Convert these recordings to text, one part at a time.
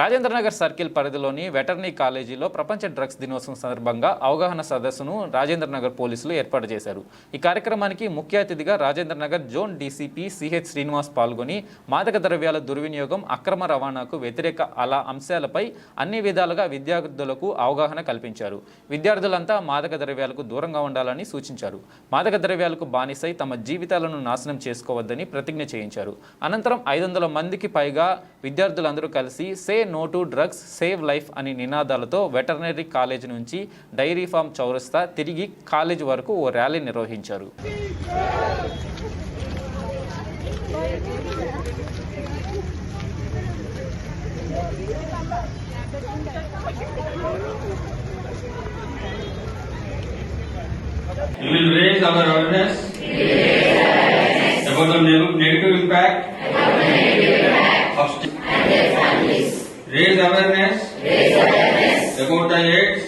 Rajendranagar circle పరిధిలోని veterinary కాలేజీలో ప్రపంచ డ్రగ్స్ దినోత్సవం సందర్భంగా అవగాహన సదస్సును రాజేంద్రనగర్ పోలీసులు ఏర్పాటు చేశారు. ఈ కార్యక్రమానికి ముఖ్య అతిథిగా Rajendranagar zone DCP CH Srinivas పాల్గొని మాదక ద్రవ్యాల దుర్వినియోగం అక్రమ రవాణాకు వ్యతిరేక అలా అంశాలపై అన్ని విధాలుగా విద్యార్థులకు అవగాహన కల్పించారు. విద్యార్థులంతా మాదక ద్రవ్యాలకు దూరంగా ఉండాలని సూచించారు. మాదక ద్రవ్యాలకు బానిసై తమ జీవితాలను నాశనం చేసుకోవద్దని ప్రతిజ్ఞ చేయించారు. అనంతరం ఐదు వందల మందికి పైగా విద్యార్థులందరూ కలిసి say no to drugs save life అని నినాదాలతో వెటర్నరీ కాలేజ్ నుంచి డైరీ ఫామ్ చౌరస్తా తిరిగి కాలేజ్ వరకు ఓ ర్యాలీ నిర్వహించారు. We will raise our awareness. About the negative impact. Of families. Raise awareness about the AIDS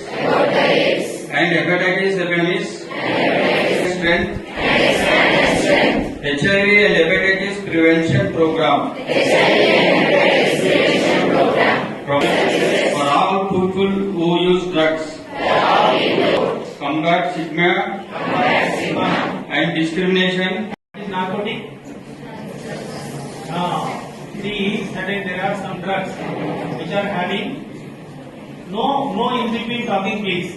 and hepatitis epidemics strength HIV and hepatitis prevention program Pro- for all people who use drugs combat stigma and discrimination is narcotic. Now, see that there are some drugs which are having no no in between talking please.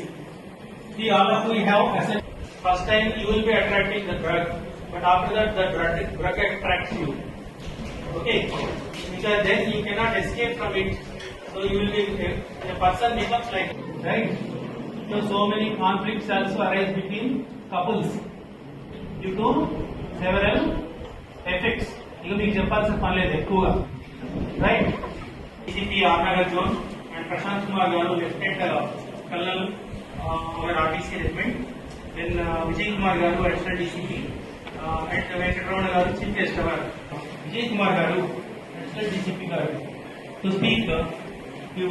See all of you have asset. First time you will be attracting the drug, but after that the drug, drug attracts you. Okay, because then you cannot escape from it. So you will be a, a person becomes like right. So so many conflicts also arise between couples. due to several effects ఇక మీకు చెప్పాల్సిన పని లేదు ఎక్కువగా right DCP ఆర్నగర్ zone and Prashant Kumar garu lieutenant colonel our RTC regiment then Vijay Kumar garu additional DCP and Venkataramana garu chief guest our Vijay Kumar garu additional DCP garu to speak you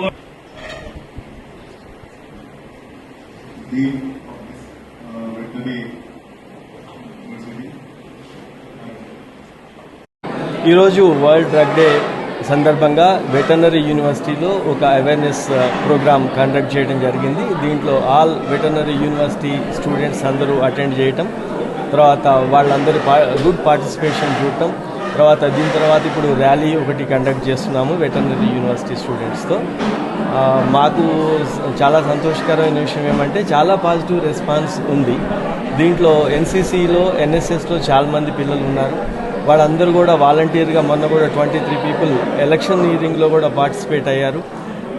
dean of this uh, veterinary university. ఈరోజు world drug day సందర్భంగా veterinary యూనివర్సిటీలో ఒక awareness programme conduct చేయడం జరిగింది. దీంట్లో all veterinary university students అందరూ attend చేయటం తర్వాత వాళ్ళందరూ పా గుడ్ పార్టిసిపేషన్ చూడటం తర్వాత దీని తర్వాత ఇప్పుడు ర్యాలీ ఒకటి కండక్ట్ చేస్తున్నాము వెటర్నరీ యూనివర్సిటీ స్టూడెంట్స్తో మాకు చాలా సంతోషకరమైన విషయం ఏమంటే చాలా పాజిటివ్ రెస్పాన్స్ ఉంది. దీంట్లో ఎన్సీసీలో ఎన్ఎస్ఎస్లో చాలామంది పిల్లలు ఉన్నారు. వాళ్ళందరూ కూడా వాలంటీర్గా మొన్న కూడా ట్వంటీ త్రీ పీపుల్ ఎలక్షన్ ఇయరింగ్లో కూడా పార్టిసిపేట్ అయ్యారు.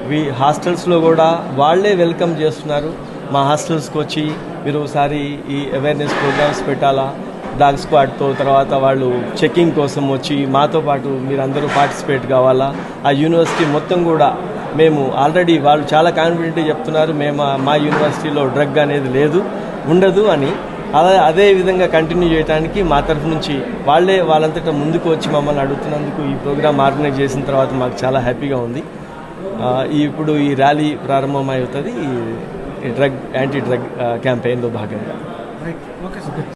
వి హాస్టల్స్లో కూడా వాళ్ళే వెల్కమ్ చేస్తున్నారు. మా హాస్టల్స్కి వచ్చి మీరు ఒకసారి ఈ అవేర్నెస్ ప్రోగ్రామ్స్ పెట్టాలా? డాగ్ స్క్వాడ్తో తర్వాత వాళ్ళు చెకింగ్ కోసం వచ్చి మాతో పాటు మీరందరూ పార్టిసిపేట్ కావాలా? ఆ యూనివర్సిటీ మొత్తం కూడా మేము ఆల్రెడీ వాళ్ళు చాలా కాన్ఫిడెంట్గా చెప్తున్నారు. మేము మా యూనివర్సిటీలో డ్రగ్ అనేది లేదు ఉండదు అని అలా అదే విధంగా కంటిన్యూ చేయడానికి మా తరఫు నుంచి వాళ్ళే వాళ్ళంతటా ముందుకు వచ్చి మమ్మల్ని అడుగుతున్నందుకు ఈ ప్రోగ్రామ్ ఆర్గనైజ్ చేసిన తర్వాత మాకు చాలా హ్యాపీగా ఉంది. ఇప్పుడు ఈ ర్యాలీ ప్రారంభమవుతుంది. ఈ డ్రగ్ యాంటీ డ్రగ్ క్యాంపెయిన్లో భాగంగా.